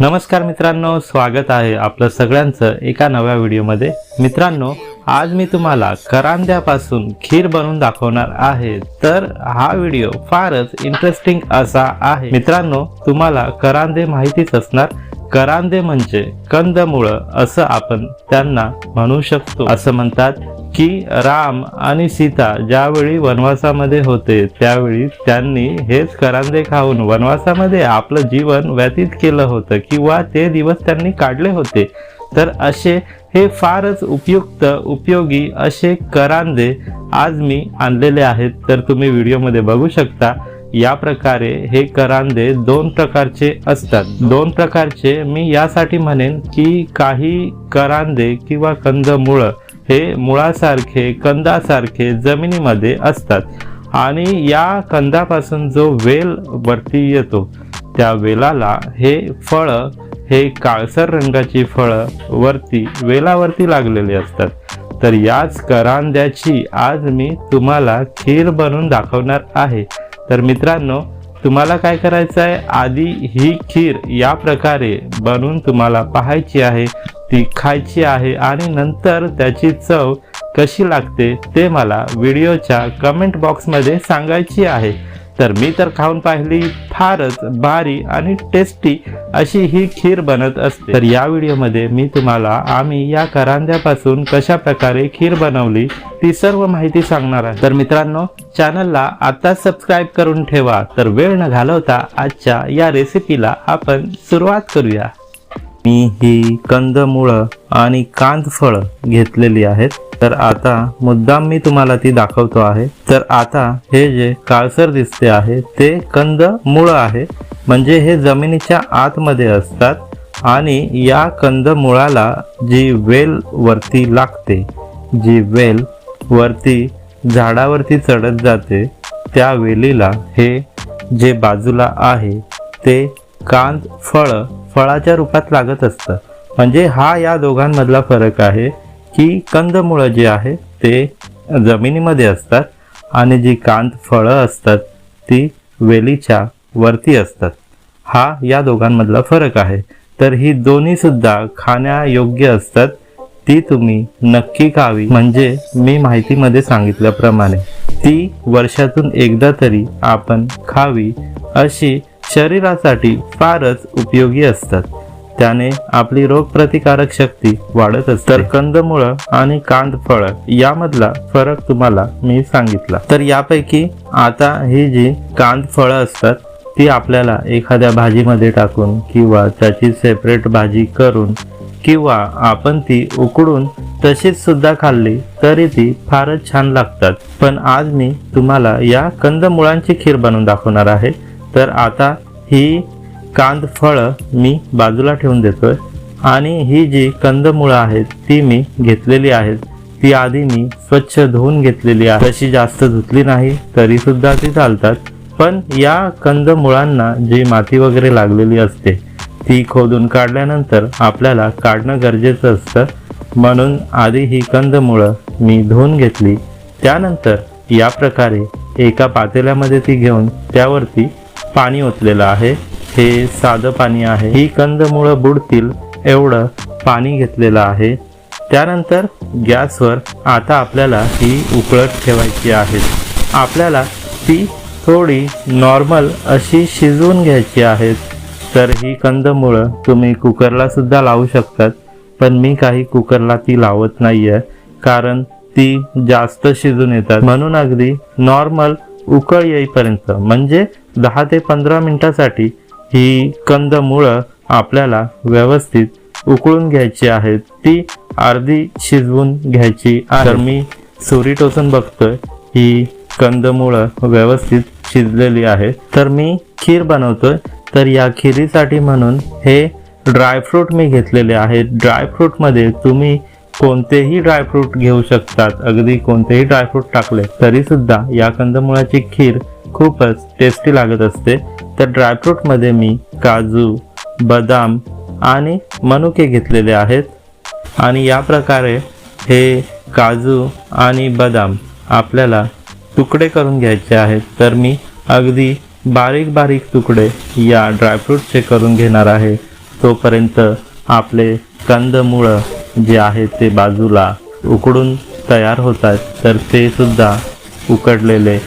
नमस्कार मित्रांनो स्वागत आहे आपलं सगळ्यांचं एका नव्या व्हिडिओमध्ये. मित्रांनो आज मी तुम्हाला करांद्यापासून खीर बनवून दाखवणार आहे. तर हा व्हिडिओ फारच इंटरेस्टिंग असा आहे. मित्रांनो तुम्हाला करांदे माहितीच असणार. करांदे म्हणजे कंदमुळं असं आपण त्यांना म्हणू शकतो. असं म्हणतात की राम आणि सीता ज्यावेळी वनवासामध्ये होते त्यावेळी त्यांनी हेच करांदे खाऊन वनवासामध्ये आपलं जीवन व्यतीत केलं होतं किंवा ते दिवस त्यांनी काढले होते. तर असे हे फारच उपयुक्त उपयोगी असे करांदे आज मी आणलेले आहेत. तर तुम्ही व्हिडिओमध्ये बघू शकता. या प्रकारे हे करांदे दोन प्रकारचे असतात. दोन प्रकारचे मी यासाठी म्हणेन की काही करांदे किंवा कंदमुळं हे मुळासारखे कंदासारखे जमिनीमध्ये असतात. आणि या कंदापासून जो वेल वरती येतो त्या वेलाला हे फळं हे काळसर रंगाची फळं वरती वेलावरती लागलेली असतात. तर याच करांद्याची आज मी तुम्हाला खीर बनवून दाखवणार आहे. तर मित्रांनो तुम्हाला काय करायचं आहे आधी ही खीर या प्रकारे बनवून तुम्हाला पाहायची आहे ती खायची आहे आणि नंतर त्याची चव कशी लागते ते मला व्हिडिओच्या कमेंट बॉक्समध्ये सांगायची आहे. तर मी तर खाऊन पाहिली फारच भारी आणि टेस्टी अशी ही खीर बनत असते. तर या व्हिडिओमध्ये मी तुम्हाला आम्ही या करांद्यापासून कशा प्रकारे खीर बनवली ती सर्व माहिती सांगणार आहे. तर मित्रांनो चॅनलला आता सबस्क्राईब करून ठेवा. तर वेळ न घालवता आजच्या या रेसिपीला आपण सुरुवात करूया. मी ही कंदमुळं आणि कांदफळ घेतलेली आहेत. तर आता मुद्दाम मी तुम्हाला ती दाखवतो आहे. तर आता हे जे काळसर दिसते आहे ते कंद मूळ आहे. म्हणजे हे जमिनीच्या आतमध्ये असतात आणि या कंद मुळाला जी वेल वरती लागते जी वेल वरती झाडावरती चढत जाते त्या वेलीला हे जे बाजूला आहे ते कांद फळं फळाच्या रूपात लागत असतं. म्हणजे हा या दोघांमधला फरक आहे की कंदमुळं जे आहे ते जमिनीमध्ये असतात आणि जी कांद फळं असतात ती वेलीच्या वरती असतात. हा या दोघांमधला फरक आहे. तर ही दोन्हीसुद्धा खाण्यायोग्य असतात ती तुम्ही नक्की खावी. म्हणजे मी माहितीमध्ये सांगितल्याप्रमाणे ती वर्षातून एकदा तरी आपण खावी अशी शरीरासाठी फारच उपयोगी असतात. त्याने आपली रोगप्रतिकारक शक्ती वाढत असते. तर कंदमुळं आणि कांदफळ यामधला फरक तुम्हाला मी सांगितला. तर यापैकी आता ही जी कांदफळं असतात ती आपल्याला एखाद्या भाजीमध्ये टाकून किंवा त्याची सेपरेट भाजी करून किंवा आपण ती उकडून तशीच सुद्धा खाल्ली तरी ती फारच छान लागतात. पण आज मी तुम्हाला या कंदमुळांची खीर बनवून दाखवणार आहे. तर आता ही कांद फळं मी बाजूला ठेवून देतोय. आणि ही जी कंदमुळं आहेत ती मी घेतलेली आहेत. ती आधी मी स्वच्छ धुवून घेतलेली आहे. तशी जास्त धुतली नाही तरी सुद्धा ती चालतात. पण या कंदमुळांना जी माती वगैरे लागलेली असते ती खोदून काढल्यानंतर आपल्याला काढणं गरजेचं असतं. म्हणून आधी ही कंदमुळं मी धुवून घेतली. त्यानंतर या प्रकारे एका पातेल्यामध्ये ती घेऊन त्यावरती पाणी ओतलेलं आहे. हे साधं पाणी आहे. ही कंदमुळं बुडतील एवढं पाणी घेतलेलं आहे. त्यानंतर गॅसवर आता आपल्याला ही उकळत ठेवायची आहे. आपल्याला ती थोडी नॉर्मल अशी शिजवून घ्यायची आहेत तर ही कंदमुळं तुम्ही कुकरला सुद्धा लावू शकतात पण मी काही कुकरला ती लावत नाही आहे कारण ती जास्त शिजून येतात. म्हणून अगदी नॉर्मल उकळ येईपर्यंत म्हणजे दहा ते पंधरा मिनटासाठी ही कंदमुळं आपल्याला व्यवस्थित उकळून घ्यायची आहेत. ती अर्धी शिजवून घ्यायची तर मी सुरी टोचून बघतोय. ही कंदमुळं व्यवस्थित शिजलेली आहे तर मी खीर बनवतोय. तर या खिरीसाठी म्हणून हे ड्रायफ्रूट मी घेतलेले आहेत. ड्रायफ्रूटमध्ये तुम्ही कोणतेही ड्रायफ्रूट घेऊ शकतात. अगदी कोणतेही ड्रायफ्रूट टाकले तरीसुद्धा या कंदमुळाची खीर खूपच टेस्टी लागत असते. तर ड्रायफ्रूटमध्ये मी काजू बदाम आणि मनुके घेतलेले आहेत. आणि या प्रकारे हे काजू आणि बदाम आपल्याला तुकडे करून घ्यायचे आहेत. तर मी अगदी बारीक बारीक तुकडे या ड्रायफ्रूटचे करून घेणार आहे. तोपर्यंत आपले कंदमुळं जे आहे ते बाजूला उकडून तयार होतात तर ते सुद्धा उकडलेले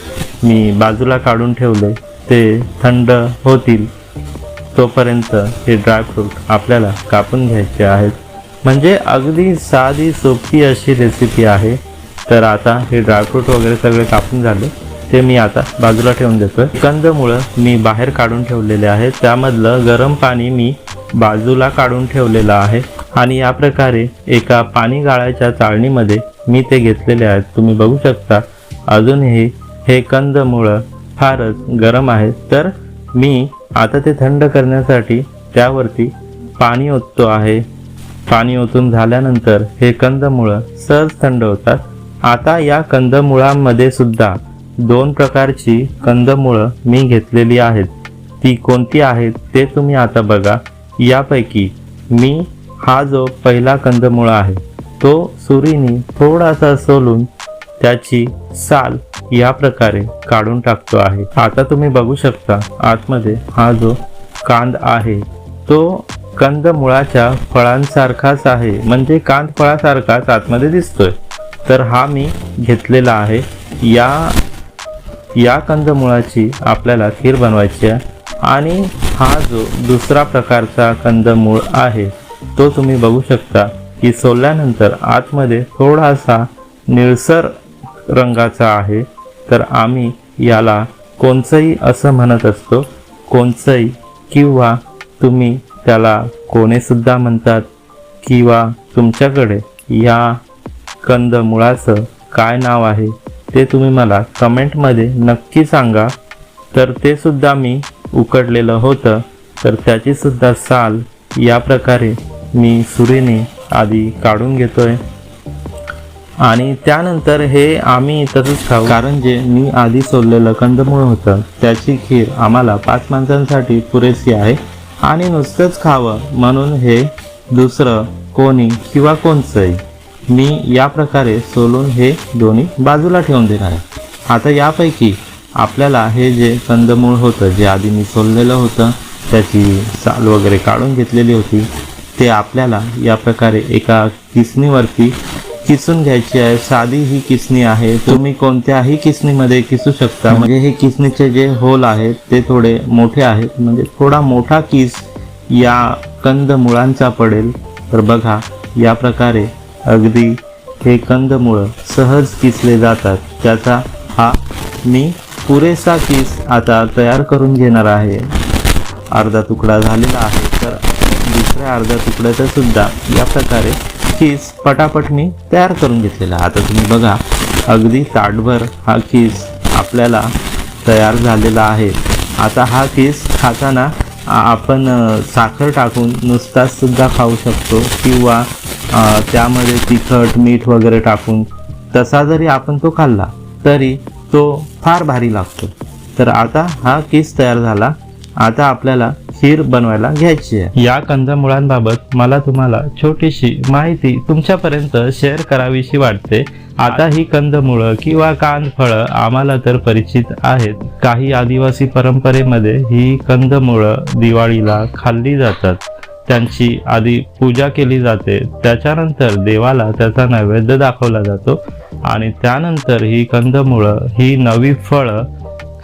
मी बाजूला काढून ठेवले ते थंड होतील तोपर्यंत हे ड्रायफ्रूट आपल्याला कापून घ्यायचे आहेत. म्हणजे अगदी साधी सोपी अशी रेसिपी आहे. तर आता हे ड्रायफ्रूट वगैरे सगळे कापून झाले. ते मी आता बाजूला ठेवून देतोय. कंदमुळं मी बाहेर काढून ठेवलेले आहे. त्यामधलं गरम पाणी मी बाजूला काढून ठेवलेलं आहे. आणि या प्रकारे एका पाणी गाळायच्या चाळणीमध्ये मी ते घेतलेले आहेत. तुम्ही बघू शकता अजूनही हे कंदमुळं फारच गरम आहे. तर मी आता ते थंड करण्यासाठी त्यावरती पाणी ओततो आहे. पाणी ओतून झाल्यानंतर हे कंदमुळं सहज थंड होतात. आता या कंदमुळांमध्ये सुद्धा दोन प्रकारची कंदमुळं मी घेतलेली आहेत. ती कोणती आहेत ते तुम्ही आता बघा. यापैकी मी हा जो पहिला कंदमुळा आहे तो सुरीने थोडासा सोलून त्याची साल या प्रकारे काढून टाकतो आहे. आता तुम्ही बघू शकता आतमध्ये हा जो कांद आहे तो कंद मुळाच्या फळांसारखाच आहे. म्हणजे कांद फळासारखाच आतमध्ये दिसतोय. तर हा मी घेतलेला आहे. या या कंदमुळाची आपल्याला खीर बनवायची आहे. आणि हा जो दुसरा प्रकारचा कंदमूळ आहे तो तुम्ही बघू शकता की सोलल्यानंतर आतमध्ये थोडासा निळसर रंगाचा आहे. तर आम्ही याला कोणचंही असं म्हणत असतो कोणचंही किंवा तुम्ही त्याला कोणेसुद्धा म्हणतात किंवा तुमच्याकडे या कंदमुळाचं काय नाव आहे ते तुम्ही मला कमेंटमध्ये नक्की सांगा. तर ते सुद्धा मी उकडलेलं होतं तर त्याची सुद्धा साल या प्रकारे मी सुरीने आधी काढून घेतोय. आणि त्यानंतर हे आम्ही तसंच खाऊ. कारण जे मी आधी सोललेलं कंदमूळ होतं त्याची खीर आम्हाला पाच माणसांसाठी पुरेशी आहे. आणि नुसतंच खावं म्हणून हे दुसरं कोणी किंवा कोणचंही मी या प्रकारे सोलून हे दोन्ही बाजूला ठेवून देणार आहे. आता यापैकी आपल्याला हे जे कंदमूळ होतं जे आधी मी सोललेलं होतं त्याची साल वगैरे काढून घेतलेली होती ते आपल्याला या प्रकारे एका किसणीवरती किसून घ्यायची आहे साधी ही किसणी आहे तुम्ही कोणत्याही किसणीमध्ये किसू शकता. म्हणजे हे किसणीचे जे होल आहेत ते थोडे मोठे आहेत. म्हणजे थोडा मोठा किस या कंद मुळांचा पडेल. तर बघा या प्रकारे अगदी हे कंदमुळं सहज किसले जातात. त्याचा हा मी पुरेसा किस आता तयार करून घेणार आहे. अर्धा तुकडा झालेला आहे तर दुसऱ्या अर्ध्या तुकड्याचा सुद्धा या प्रकारे खीस पटापट मी तयार करून घेतलेला. आता तुम्ही बघा अगदी ताटभर हा खीस आपल्याला तयार झालेला आहे. आता हा खीस खाताना आपण साखर टाकून नुसताचसुद्धा खाऊ शकतो किंवा त्यामध्ये तिखट मीठ वगैरे टाकून. तसा जरी आपण तो खाल्ला तरी तो फार भारी लागतो. तर आता हा किस तयार झाला. आता आपल्याला खीर बनवायला घ्यायची आहे. या कंदमुळांबाबत मला तुम्हाला छोटीशी माहिती तुमच्यापर्यंत शेअर करावीशी वाटते. आता ही कंदमुळं किंवा कांद फळं आम्हाला तर परिचित आहेत. काही आदिवासी परंपरेमध्ये ही कंदमुळं दिवाळीला खाल्ली जातात. त्यांची आधी पूजा केली जाते. त्याच्यानंतर देवाला त्याचा नैवेद्य दाखवला जातो. आणि त्यानंतर ही कंदमुळं ही नवी फळं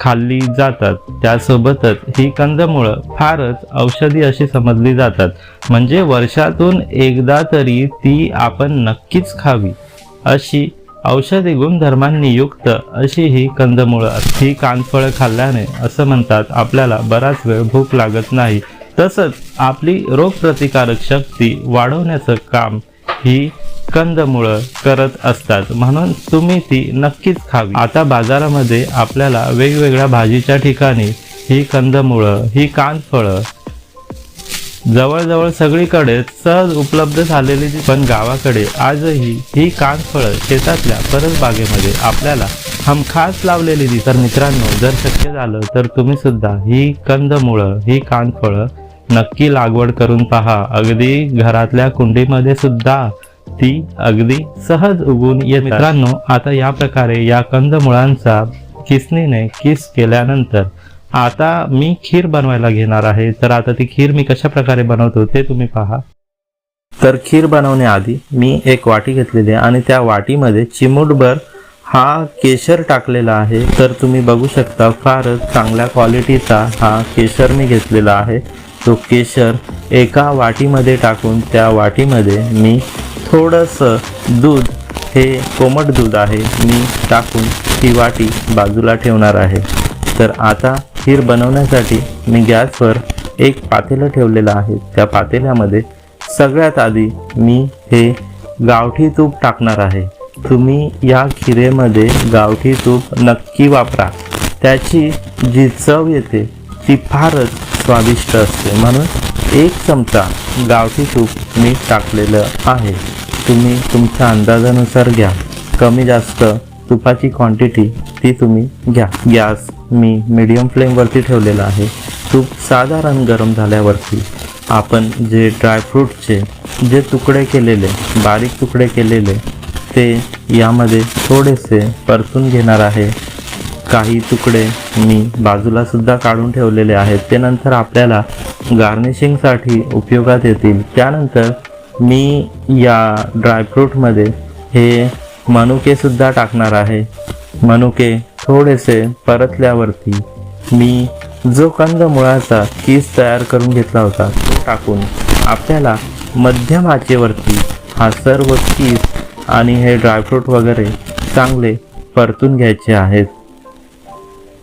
खाल्ली जातात. त्यासोबतच ही कंदमुळं फारच औषधी अशी समजली जातात. म्हणजे वर्षातून एकदा तरी ती आपण नक्कीच खावी. अशी औषधी गुणधर्मांनी युक्त अशी ही कंदमुळं ही कानफळं खाल्ल्याने असं म्हणतात आपल्याला बराच वेळ भूक लागत नाही. तसंच आपली रोगप्रतिकारक शक्ती वाढवण्याचं काम ही कंदमुळं करत असतात. म्हणून तुम्ही ती नक्कीच खावी. आता बाजारामध्ये आपल्याला वेगवेगळ्या भाजीच्या ठिकाणी ही कंदमुळं ही कानफळं जवळजवळ सगळीकडे सहज उपलब्ध झालेली पण गावाकडे आजही ही कानफळं शेतातल्या परसबागेमध्ये आपल्याला हमखास लावलेली दिसतात. तर मित्रांनो जर शक्य झालं तर तुम्ही सुद्धा ही कंदमुळं ही कानफळं नक्की लागवड करून पहा. अगदी घरातल्या कुंडीमध्ये सुद्धा ती अगदी सहज उगून येत मित्रांनो आता या प्रकारे या कंदमुळांचा किसणीने किस केल्यानंतर आता मी खीर बनवायला घेणार आहे. तर आता ती खीर मी कशा प्रकारे बनवतो ते तुम्ही पहा. तर खीर बनवण्याआधी मी एक वाटी घेतलेली आहे आणि त्या वाटीमध्ये चिमूटभर हा केशर टाकलेला आहे. तर तुम्ही बघू शकता फारच चांगल्या क्वालिटीचा हा केशर मी घेतलेला आहे. तो केशर एका वाटीमध्ये टाकून त्या वाटीमध्ये मी थोडंसं दूध हे कोमट दूध आहे मी टाकून ती वाटी बाजूला ठेवणार आहे. तर आता खीर बनवण्यासाठी मी गॅसवर एक पातेलं ठेवलेलं आहे. त्या पातेल्यामध्ये सगळ्यात आधी मी हे गावठी तूप टाकणार आहे. तुम्ही या खिरेमध्ये गावठी तूप नक्की वापरा. त्याची जी चव येते ती फारच स्वादिष्ट असते. म्हणून एक चमचा गावठी तूप मी टाकलेलं आहे. तुम्ही तुमच्या अंदाजानुसार घ्या. कमी जास्त तुपाची क्वांटिटी ती तुम्ही घ्या. गॅस मी मिडियम फ्लेमवरती ठेवलेला आहे. तूप साधारण गरम झाल्यावरती आपण जे ड्रायफ्रूटचे जे तुकडे केलेले बारीक तुकडे केलेले ते यामध्ये थोडेसे परतून घेणार आहे. काही तुकडे मी बाजूलासुद्धा काढून ठेवलेले आहेत. ते नंतर आपल्याला गार्निशिंगसाठी उपयोगात येतील. त्यानंतर मी या ड्रायफ्रूटमध्ये हे मनुकेसुद्धा टाकणार आहे. मनुके थोडेसे परतल्यावरती मी जो कंदमुळाचा कीस तयार करून घेतला होता तो टाकून आपल्याला मध्यम आचेवरती हा सर्व कीस आणि हे ड्रायफ्रूट वगैरे चांगले परतून घ्यायचे आहेत.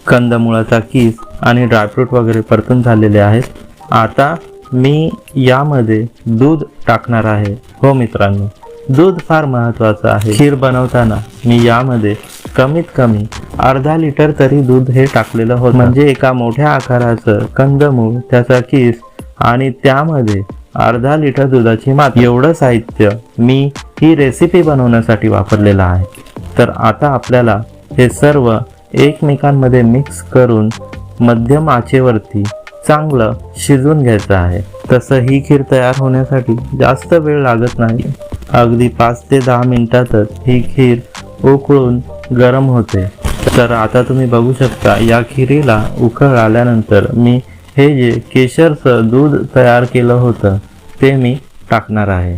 कंदमुळाचा किस आणि ड्रायफ्रूट वगैरे परतून झालेले आहेत. आता मी यामध्ये दूध टाकणार आहे. हो मित्रांनो दूध फार महत्त्वाचं आहे. खीर बनवताना मी यामध्ये कमीत कमी अर्धा लिटर तरी दूध हे टाकलेलं होतं. म्हणजे एका मोठ्या आकाराचं कंदमूळ त्याचा किस आणि त्यामध्ये अर्धा लिटर दुधाची मात. एवढं साहित्य मी ही रेसिपी बनवण्यासाठी वापरलेलं आहे. तर आता आपल्याला हे सर्व एकमेकांमध्ये मिक्स करून मध्यम आचेवरती चांगलं शिजवून घ्यायचं आहे. तसं ही खीर तयार होण्यासाठी जास्त वेळ लागत नाही. अगदी पाच ते दहा मिनिटातच ही खीर उकळून गरम होते. तर आता तुम्ही बघू शकता या खिरीला उकळ आल्यानंतर मी हे जे केशरचं दूध तयार केलं होतं ते मी टाकणार आहे.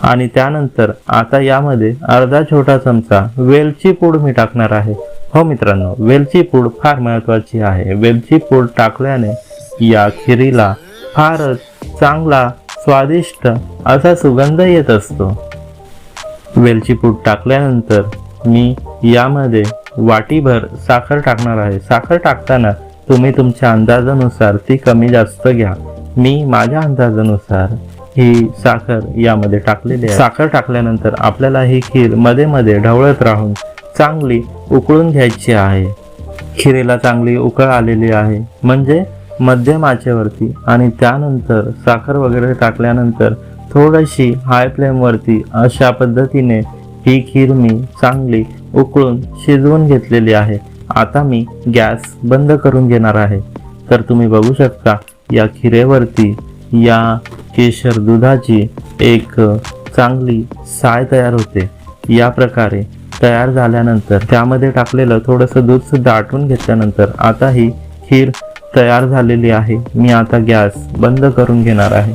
आणि त्यानंतर आता यामध्ये अर्धा छोटा चमचा वेलची पूड मी टाकणार आहे. हो मित्रांनो वेलची पूड फार महत्वाची आहे. वेलची पूड टाकल्याने या खिरीला फारच चांगला स्वादिष्ट असा सुगंध येत असतो. वेलची पूड टाकल्यानंतर मी यामध्ये वाटीभर साखर टाकणार आहे. साखर टाकताना तुम्ही तुमच्या अंदाजानुसार ती कमी जास्त घ्या. मी माझ्या अंदाजानुसार ही साखर यामध्ये टाकलेली आहे. साखर टाकल्यानंतर आपल्याला ही खीरमध्ये मध्ये ढवळत राहून चांगली उकळून घ्यायची आहे. खिरीला चांगली उकळ आलेली आहे. म्हणजे मध्यम आचेवरती आणि त्यानंतर साखर वगैरे टाकल्यानंतर थोडीशी हाय फ्लेमवरती अशा पद्धतीने ही खीर मी चांगली उकळून शिजवून घेतलेली आहे. आता मी गॅस बंद करून घेणार आहे. तर तुम्ही बघू शकता या खिरेवरती या केशर दुधाची एक चांगली साय तयार होते. या प्रकारे तयार झाल्यानंतर त्यामध्ये टाकलेलं थोडंसं दूध सुद्धा आटवून घेतल्यानंतर आता ही खीर तयार झालेली आहे. मी आता गॅस बंद करून घेणार आहे.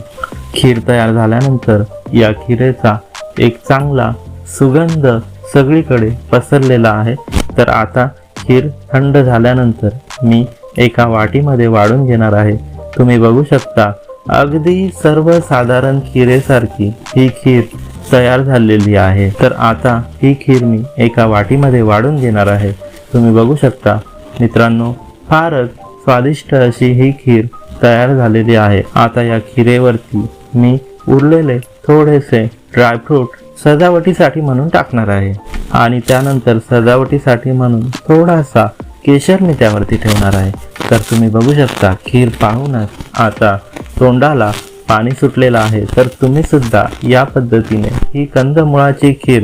खीर तयार झाल्यानंतर या खिरेचा एक चांगला सुगंध सगळीकडे पसरलेला आहे. तर आता खीर थंड झाल्यानंतर मी एका वाटीमध्ये वाढून घेणार आहे. तुम्ही बघू शकता अगदी सर्वसाधारण खिरेसारखी ही खीर तयार झालेली आहे. तर आता ही खीर मी एका वाटीमध्ये वाढून घेणार आहे. तुम्ही बघू शकता मित्रांनो फारच स्वादिष्ट अशी ही खीर तयार झालेली आहे. आता या खिरेवरती मी उरलेले थोडेसे ड्रायफ्रूट सजावटीसाठी म्हणून टाकणार आहे. आणि त्यानंतर सजावटीसाठी म्हणून थोडासा केशर मी त्यावरती ठेवणार आहे. तर तुम्ही बघू शकता खीर पाहूनच आता तोंडाला पाणी सुटलेलं आहे. तर तुम्ही सुद्धा या पद्धतीने ही कंदमुळाची खीर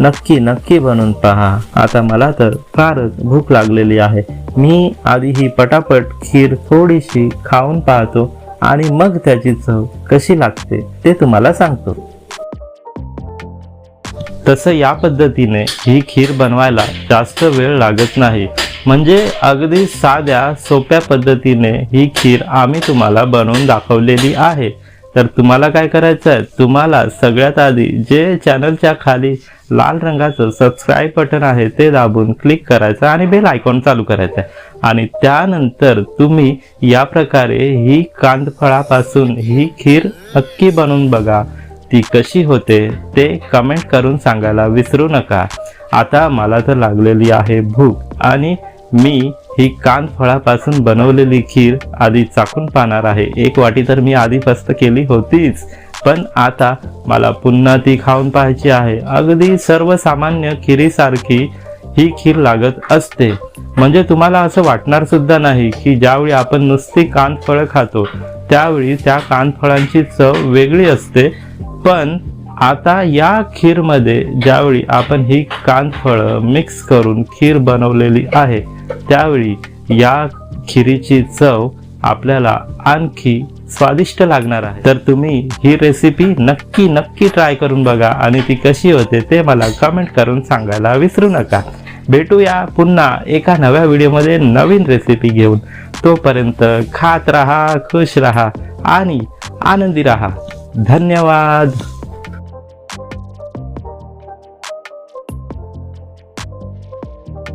नक्की नक्की बनवून पहा. आता मला तर फारच भूक लागलेली आहे. मी आधी ही पटापट खीर थोडीशी खाऊन पाहतो आणि मग त्याची चव कशी लागते ते तुम्हाला सांगतो. तसं या पद्धतीने ही खीर बनवायला जास्त वेळ लागत नाही. म्हणजे अगदी साध्या सोप्या पद्धतीने ही खीर आम्ही तुम्हाला बनवून दाखवलेली आहे. तर तुम्हाला काय करायचं आहे तुम्हाला सगळ्यात आधी जे चॅनलच्या खाली लाल रंगाचं सबस्क्राईब बटन आहे ते दाबून क्लिक करायचं आणि बेल आयकॉन चालू करायचं आहे आणि त्यानंतर तुम्ही या प्रकारे ही कांदफळापासून ही खीर नक्की बनवून बघा. ती कशी होते ते कमेंट करून सांगायला विसरू नका. आता मला तर लागलेली आहे भूक आणि मी ही कांद फळापासून बनवलेली खीर आधी चाकून पाहणार आहे. एक वाटी तर मी आधी फस्त केली होतीच पण आता मला पुन्हा ती खाऊन पाहायची आहे. अगदी सर्वसामान्य खिरीसारखी ही खीर लागत असते. म्हणजे तुम्हाला असं वाटणार सुद्धा नाही की ज्यावेळी आपण नुसती कानफळं खातो त्यावेळी त्या कानफळांची चव वेगळी असते. पण आता या खीरमध्ये ज्यावेळी आपण ही कानफळं मिक्स करून खीर बनवलेली आहे त्यावेळी या खिरीची चव आपल्याला आणखी स्वादिष्ट लागणार आहे. तर तुम्ही ही रेसिपी नक्की नक्की ट्राय करून बघा आणि ती कशी होते ते मला कमेंट करून सांगायला विसरू नका. भेटूया पुन्हा एका नव्या व्हिडिओमध्ये नवीन रेसिपी घेऊन. तोपर्यंत खात राहा खुश राहा आणि आनंदी राहा. धन्यवाद.